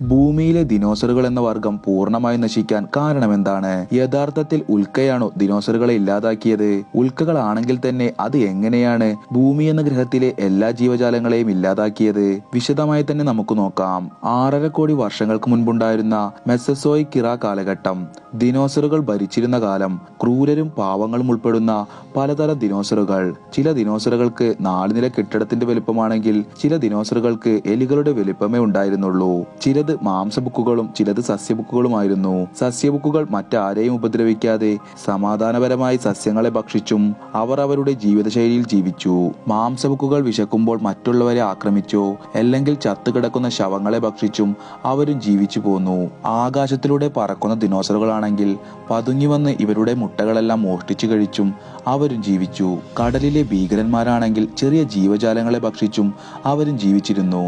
ഭൂമിയിലെ ദിനോസറുകൾ എന്ന വർഗം പൂർണമായി നശിക്കാൻ കാരണമെന്താണ് യഥാർത്ഥത്തിൽ ഉൽക്കയാണോ ദിനോസറുകളെ ഇല്ലാതാക്കിയത്? ഉൽക്കകളാണെങ്കിൽ തന്നെ അത് എങ്ങനെയാണ് ഭൂമി എന്ന ഗ്രഹത്തിലെ എല്ലാ ജീവജാലങ്ങളെയും ഇല്ലാതാക്കിയത്? വിശദമായി തന്നെ നമുക്ക് നോക്കാം. ആറര കോടി വർഷങ്ങൾക്ക് മുൻപുണ്ടായിരുന്ന മെസ്സസോയ് കിറ കാലഘട്ടം. ദിനോസറുകൾ ഭരിച്ചിരുന്ന കാലം ക്രൂരരും പാവങ്ങളും ഉൾപ്പെടുന്ന പലതരം ദിനോസറുകൾ. ചില ദിനോസറുകൾക്ക് നാല് നില കെട്ടിടത്തിന്റെ വലുപ്പമാണെങ്കിൽ ചില ദിനോസറുകൾക്ക് എലികളുടെ വലുപ്പമേ ഉണ്ടായിരുന്നുള്ളൂ. ചിലത് മാംസബുക്കുകളും ചിലത് സസ്യബുക്കുകളുമായിരുന്നു. സസ്യബുക്കുകൾ മറ്റാരെയും ഉപദ്രവിക്കാതെ സമാധാനപരമായി സസ്യങ്ങളെ ഭക്ഷിച്ചും അവർ അവരുടെ ജീവിതശൈലിയിൽ ജീവിച്ചു. മാംസബുക്കുകൾ വിശക്കുമ്പോൾ മറ്റുള്ളവരെ ആക്രമിച്ചോ അല്ലെങ്കിൽ ചത്തുകിടക്കുന്ന ശവങ്ങളെ ഭക്ഷിച്ചും അവരും ജീവിച്ചു പോന്നു. ആകാശത്തിലൂടെ പറക്കുന്ന ദിനോസറുകളാണെങ്കിൽ പതുങ്ങി വന്ന് ഇവരുടെ മുട്ടകളെല്ലാം മോഷ്ടിച്ചു കഴിച്ചും അവരും ജീവിച്ചു. കടലിലെ ഭീകരന്മാരാണെങ്കിൽ ചെറിയ ജീവജാലങ്ങളെ ഭക്ഷിച്ചും അവരും ജീവിച്ചിരുന്നു.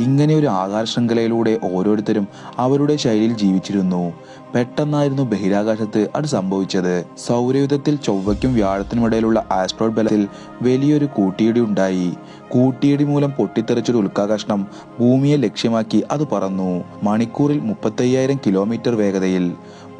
ഇങ്ങനെ ഒരു ആകാശ ശൃംഖലയിലൂടെ ഓരോരുത്തരും അവരുടെ ശൈലിയിൽ ജീവിച്ചിരുന്നു. പെട്ടെന്നായിരുന്നു ബഹിരാകാശത്ത് അത് സംഭവിച്ചത്. സൗരയുധത്തിൽ ചൊവ്വയ്ക്കും വ്യാഴത്തിനും ഇടയിലുള്ള ആസ്ട്രോയിഡ് ബലത്തിൽ വലിയൊരു കൂട്ടിയിടി ഉണ്ടായി. കൂട്ടിയിടി മൂലം പൊട്ടിത്തെറിച്ചൊരു ഉൽക്കാകഷ്ണം ഭൂമിയെ ലക്ഷ്യമാക്കി അത് പറന്നു. മണിക്കൂറിൽ മുപ്പത്തയ്യായിരം കിലോമീറ്റർ വേഗതയിൽ.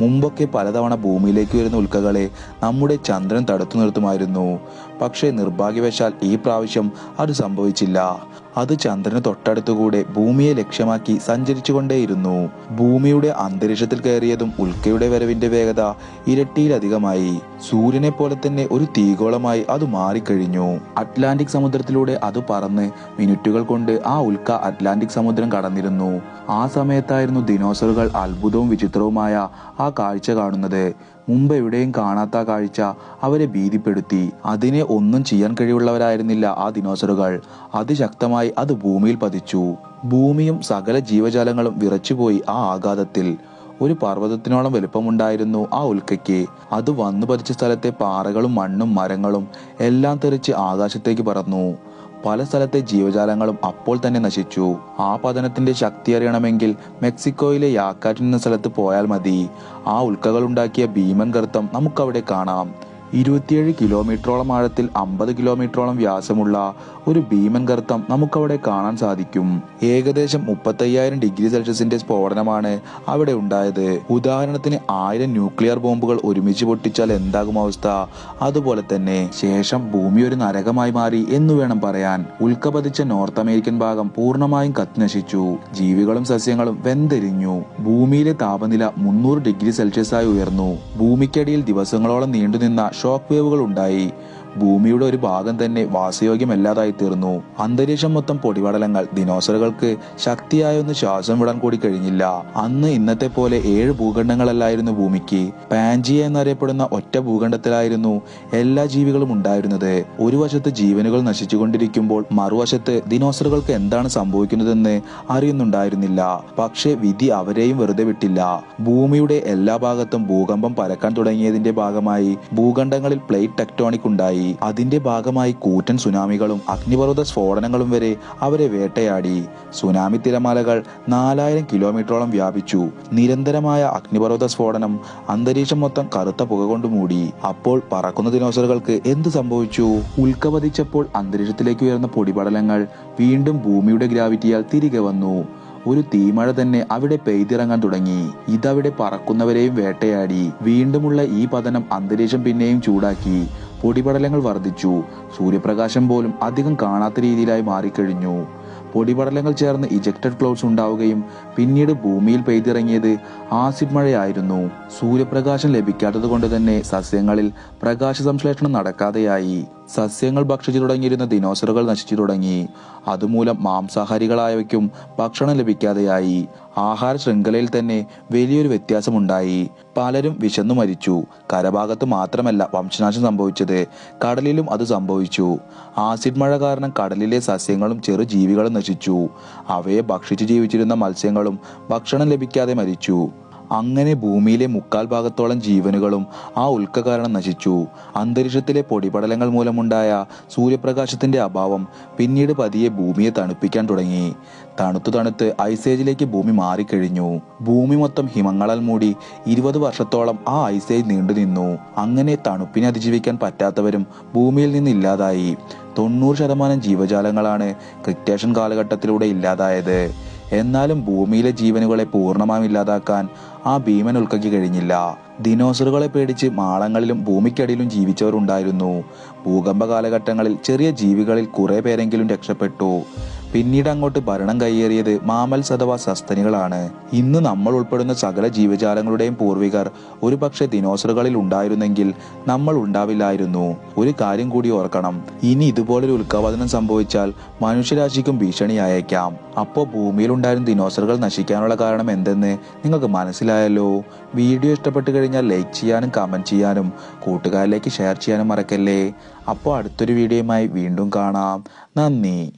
മുമ്പൊക്കെ പലതവണ ഭൂമിയിലേക്ക് വരുന്ന ഉൽക്കകളെ നമ്മുടെ ചന്ദ്രൻ തടുത്തു നിർത്തുമായിരുന്നു. പക്ഷേ നിർഭാഗ്യവശാൽ ഈ പ്രാവശ്യം അത് സംഭവിച്ചില്ല. അത് ചന്ദ്രന് തൊട്ടടുത്തുകൂടെ ഭൂമിയെ ലക്ഷ്യമാക്കി സഞ്ചരിച്ചുകൊണ്ടേയിരുന്നു. ഭൂമിയുടെ അന്തരീക്ഷത്തിൽ കയറിയതും ഉൽക്കയുടെ വരവിന്റെ വേഗത ഇരട്ടിയിലധികമായി. സൂര്യനെ പോലെ തന്നെ ഒരു തീഗോളമായി അത് മാറിക്കഴിഞ്ഞു. അറ്റ്ലാന്റിക് സമുദ്രത്തിലൂടെ അത് പറന്ന് മിനിറ്റുകൾ കൊണ്ട് ആ ഉൽക്ക അറ്റ്ലാന്റിക് സമുദ്രം കടന്നിരുന്നു. ആ സമയത്തായിരുന്നു ദിനോസറുകൾ അത്ഭുതവും വിചിത്രവുമായ ആ കാഴ്ച കാണുന്നത്. മുമ്പ് എവിടെയും കാണാത്ത കാഴ്ച അവരെ ഭീതിപ്പെടുത്തി. അതിനെ ഒന്നും ചെയ്യാൻ കഴിവുള്ളവരായിരുന്നില്ല ആ ദിനോസറുകൾ. അതിശക്തമായി അത് ഭൂമിയിൽ പതിച്ചു. ഭൂമിയും സകല ജീവജാലങ്ങളും വിറച്ചുപോയി ആ ആഘാതത്തിൽ. ഒരു പർവതത്തിനോളം വലുപ്പമുണ്ടായിരുന്നു ആ ഉൽക്കയ്ക്ക്. അത് വന്നു പതിച്ച സ്ഥലത്തെ പാറകളും മണ്ണും മരങ്ങളും എല്ലാം തെറിച്ച് ആകാശത്തേക്ക് പറന്നു. പല സ്ഥലത്തെ ജീവജാലങ്ങളും അപ്പോൾ തന്നെ നശിച്ചു. ആ പതനത്തിന്റെ ശക്തി അറിയണമെങ്കിൽ മെക്സിക്കോയിലെ യാക്കാറ്റ് എന്ന സ്ഥലത്ത് പോയാൽ മതി. ആ ഉൽക്കകൾ ഉണ്ടാക്കിയ ഭീമൻ ഗർത്തം നമുക്കവിടെ കാണാം. ഇരുപത്തിയേഴ് കിലോമീറ്ററോളം ആഴത്തിൽ അമ്പത് കിലോമീറ്ററോളം വ്യാസമുള്ള ഒരു ഭീമൻ ഗർത്തം നമുക്കവിടെ കാണാൻ സാധിക്കും. ഏകദേശം മുപ്പത്തയ്യായിരം ഡിഗ്രി സെൽഷ്യസിന്റെ സ്ഫോടനമാണ് അവിടെ ഉണ്ടായത്. ഉദാഹരണത്തിന് ആയിരം ന്യൂക്ലിയർ ബോംബുകൾ ഒരുമിച്ച് പൊട്ടിച്ചാൽ എന്താകും അവസ്ഥ? അതുപോലെ തന്നെ ശേഷം ഭൂമി ഒരു നരകമായി മാറി എന്ന് വേണം പറയാൻ. ഉൽക്ക പതിച്ച നോർത്ത് അമേരിക്കൻ ഭാഗം പൂർണമായും കത്തിനശിച്ചു. ജീവികളും സസ്യങ്ങളും വെന്തെരിഞ്ഞു. ഭൂമിയിലെ താപനില മുന്നൂറ് ഡിഗ്രി സെൽഷ്യസായി ഉയർന്നു. ഭൂമിക്കടിയിൽ ദിവസങ്ങളോളം നീണ്ടുനിന്ന ഷോക്ക് വേവുകൾ ഉണ്ടായി. ഭൂമിയുടെ ഒരു ഭാഗം തന്നെ വാസയോഗ്യമല്ലാതായി തീർന്നു. അന്തരീക്ഷം മൊത്തം പൊടിപടലങ്ങൾ ദിനോസറുകൾക്ക് ശക്തിയായ ഒന്ന് ശ്വാസം വിടാൻ കൂടി കഴിഞ്ഞില്ല. അന്ന് ഇന്നത്തെ പോലെ ഏഴ് ഭൂഖണ്ഡങ്ങളല്ലായിരുന്നു ഭൂമിക്ക്. പാൻജിയ എന്നറിയപ്പെടുന്ന ഒറ്റ ഭൂഖണ്ഡത്തിലായിരുന്നു എല്ലാ ജീവികളും ഉണ്ടായിരുന്നത്. ഒരു വശത്ത് ജീവനുകൾ നശിച്ചുകൊണ്ടിരിക്കുമ്പോൾ മറുവശത്ത് ദിനോസറുകൾക്ക് എന്താണ് സംഭവിക്കുന്നതെന്ന് അറിയുന്നുണ്ടായിരുന്നില്ല. പക്ഷേ വിധി അവരെയും വെറുതെ വിട്ടില്ല. ഭൂമിയുടെ എല്ലാ ഭാഗത്തും ഭൂകമ്പം പരക്കാൻ തുടങ്ങിയതിന്റെ ഭാഗമായി ഭൂഖണ്ഡങ്ങളിൽ പ്ലേറ്റ് ടെക്ടോണിക് ഉണ്ടായി. അതിന്റെ ഭാഗമായി കൂറ്റൻ സുനാമികളും അഗ്നിപർവത സ്ഫോടനങ്ങളും വരെ അവരെ വേട്ടയാടി. സുനാമി തിരമാലകൾ നാലായിരം കിലോമീറ്ററോളം വ്യാപിച്ചു. നിരന്തരമായ അഗ്നിപർവത സ്ഫോടനം അന്തരീക്ഷം മൊത്തം കറുത്ത പുക കൊണ്ട് മൂടി. അപ്പോൾ പറക്കുന്ന ദിനോസറുകൾക്ക് എന്ത് സംഭവിച്ചു? ഉൽക്ക പതിച്ചപ്പോൾ അന്തരീക്ഷത്തിലേക്ക് ഉയർന്ന പൊടിപടലങ്ങൾ വീണ്ടും ഭൂമിയുടെ ഗ്രാവിറ്റിയാൽ തിരികെ വന്നു. ഒരു തീമഴ തന്നെ അവിടെ പെയ്തിറങ്ങാൻ തുടങ്ങി. ഇതവിടെ പറക്കുന്നവരെയും വേട്ടയാടി. വീണ്ടുമുള്ള ഈ പതനം അന്തരീക്ഷം പിന്നെയും ചൂടാക്കി. പൊടിപടലങ്ങൾ വർദ്ധിച്ചു. സൂര്യപ്രകാശം പോലും അധികം കാണാത്ത രീതിയിലായി മാറിക്കഴിഞ്ഞു. പൊടിപടലങ്ങൾ ചേർന്ന് ഇജക്റ്റഡ് ക്ലൗഡ്സ് ഉണ്ടാവുകയും പിന്നീട് ഭൂമിയിൽ പെയ്തിറങ്ങിയത് ആസിഡ് മഴയായിരുന്നു. സൂര്യപ്രകാശം ലഭിക്കാത്തത് കൊണ്ട് തന്നെ സസ്യങ്ങളിൽ പ്രകാശ സംശ്ലേഷണം നടക്കാതെയായി. സസ്യങ്ങൾ ഭക്ഷിച്ചു തുടങ്ങിയിരുന്ന ദിനോസറുകൾ നശിച്ചു തുടങ്ങി. അതുമൂലം മാംസാഹാരികളായവയ്ക്കും ഭക്ഷണം ലഭിക്കാതെയായി. ആഹാര ശൃംഖലയിൽ തന്നെ വലിയൊരു വ്യത്യാസമുണ്ടായി. പലരും വിശന്നു മരിച്ചു. കരഭാഗത്ത് മാത്രമല്ല വംശനാശം സംഭവിച്ചത്. കടലിലും അത് സംഭവിച്ചു. ആസിഡ് മഴ കാരണം കടലിലെ സസ്യങ്ങളും ചെറു ജീവികളും നശിച്ചു. അവയെ ഭക്ഷിച്ചു ജീവിച്ചിരുന്ന മത്സ്യങ്ങളും ഭക്ഷണം ലഭിക്കാതെ മരിച്ചു. അങ്ങനെ ഭൂമിയിലെ മുക്കാൽ ഭാഗത്തോളം ജീവനുകളും ആ ഉൽക്ക കാരണം നശിച്ചു. അന്തരീക്ഷത്തിലെ പൊടിപടലങ്ങൾ മൂലമുണ്ടായ സൂര്യപ്രകാശത്തിന്റെ അഭാവം പിന്നീട് പതിയെ ഭൂമിയെ തണുപ്പിക്കാൻ തുടങ്ങി. തണുത്തു തണുത്ത് ഐസേജിലേക്ക് ഭൂമി മാറിക്കഴിഞ്ഞു. ഭൂമി മൊത്തം ഹിമങ്ങളാൽ മൂടി ഇരുപത് വർഷത്തോളം ആ ഐസേജ് നീണ്ടു നിന്നു. അങ്ങനെ തണുപ്പിനെ അതിജീവിക്കാൻ പറ്റാത്തവരും ഭൂമിയിൽ നിന്ന് ഇല്ലാതായി. തൊണ്ണൂറ് ശതമാനം ജീവജാലങ്ങളാണ് ക്രിറ്റേഷൻ കാലഘട്ടത്തിലൂടെ ഇല്ലാതായത്. എന്നാലും ഭൂമിയിലെ ജീവനുകളെ പൂർണമായും ഇല്ലാതാക്കാൻ ആ ഭീമൻ ഉൽക്കയ്ക്ക് കഴിഞ്ഞില്ല. ദിനോസറുകളെ പേടിച്ച് മാളങ്ങളിലും ഭൂമിക്കടിയിലും ജീവിച്ചവരുണ്ടായിരുന്നു. ഭൂകമ്പ കാലഘട്ടങ്ങളിൽ ചെറിയ ജീവികളിൽ കുറെ പേരെങ്കിലും രക്ഷപ്പെട്ടു. പിന്നീട് അങ്ങോട്ട് ഭരണം കൈയേറിയത് മാമൽസ് അഥവാ സസ്തനികളാണ്. ഇന്ന് നമ്മൾ ഉൾപ്പെടുന്ന സകല ജീവജാലങ്ങളുടെയും പൂർവികർ ഒരു പക്ഷെ ദിനോസറുകളിൽ ഉണ്ടായിരുന്നെങ്കിൽ നമ്മൾ ഉണ്ടാവില്ലായിരുന്നു. ഒരു കാര്യം കൂടി ഓർക്കണം. ഇനി ഇതുപോലൊരു ഉൽക്കാപതനം സംഭവിച്ചാൽ മനുഷ്യരാശിക്കും ഭീഷണിയായേക്കാം. അപ്പോൾ ഭൂമിയിലുണ്ടായിരുന്ന ദിനോസറുകൾ നശിക്കാനുള്ള കാരണം എന്തെന്ന് നിങ്ങൾക്ക് മനസ്സിലായല്ലോ? വീഡിയോ ഇഷ്ടപ്പെട്ടു കഴിഞ്ഞാൽ ലൈക്ക് ചെയ്യാനും കമന്റ് ചെയ്യാനും കൂട്ടുകാരിലേക്ക് ഷെയർ ചെയ്യാനും മറക്കല്ലേ? അപ്പോൾ അടുത്തൊരു വീഡിയോയുമായി വീണ്ടും കാണാം. നന്ദി.